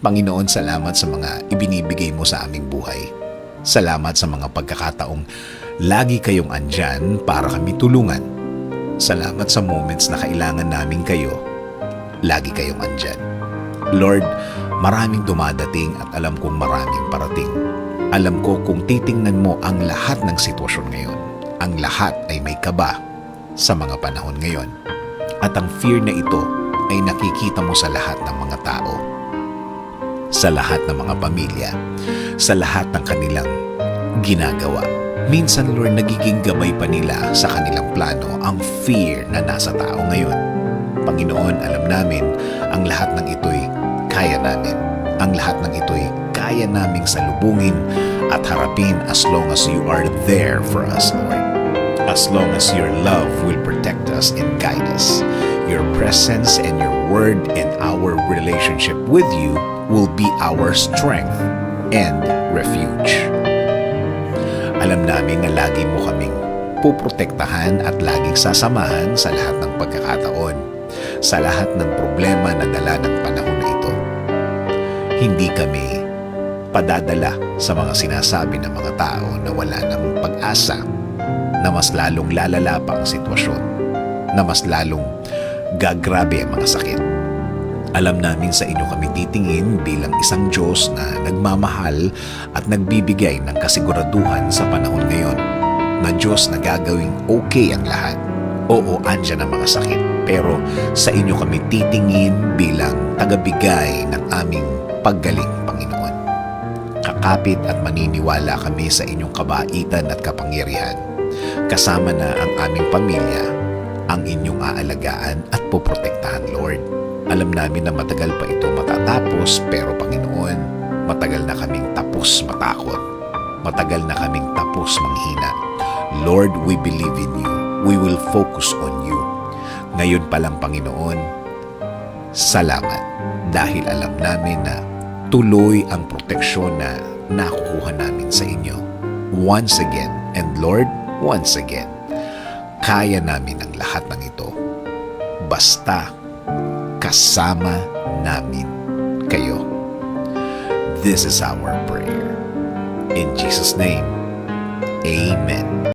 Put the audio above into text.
Panginoon, salamat sa mga ibinibigay mo sa aming buhay. Salamat sa mga pagkakataong lagi kayong andyan para kami tulungan. Salamat sa moments na kailangan namin kayo. Lagi kayong andyan. Lord, maraming dumadating at alam kong maraming parating. Alam ko kung titingnan mo ang lahat ng sitwasyon ngayon, ang lahat ay may kaba sa mga panahon ngayon. At ang fear na ito ay nakikita mo sa lahat ng mga tao, sa lahat ng mga pamilya, sa lahat ng kanilang ginagawa. Minsan, Lord, nagiging gabay pa nila sa kanilang plano ang fear na nasa tao ngayon. Panginoon, alam namin, ang lahat ng ito'y kaya namin. Ang lahat ng ito'y kaya naming salubungin at harapin as long as you are there for us, Lord. As long as your love will protect us and guide us. Your presence and your word and our relationship with you will be our strength and refuge. Alam namin na lagi mo kaming puprotektahan at laging sasamahan sa lahat ng pagkakataon, sa lahat ng problema na dala ng panahon na ito. Hindi kami padadala sa mga sinasabi ng mga tao na wala ng pag-asa, na mas lalong lalala pa ang sitwasyon, na mas lalong gagrabe ang mga sakit. Alam namin sa inyo kami titingin bilang isang Diyos na nagmamahal at nagbibigay ng kasiguraduhan sa panahon ngayon. Na Diyos na gagawing okay ang lahat. Oo, andyan ang mga sakit. Pero sa inyo kami titingin bilang tagabigay ng aming paggaling, Panginoon. Kakapit at maniniwala kami sa inyong kabaitan at kapangyarihan. Kasama na ang aming pamilya, ang inyong aalagaan at poprotektahan, Lord. Alam namin na matagal pa ito matatapos pero Panginoon, matagal na kaming tapos matakot. Matagal na kaming tapos manghina. Lord, we believe in you. We will focus on you. Ngayon pa lang Panginoon, salamat dahil alam namin na tuloy ang proteksyon na nakukuha namin sa inyo. Once again, and Lord, once again, kaya namin ang lahat ng ito. Basta kasama namin kayo. This is our prayer. In Jesus' name, Amen.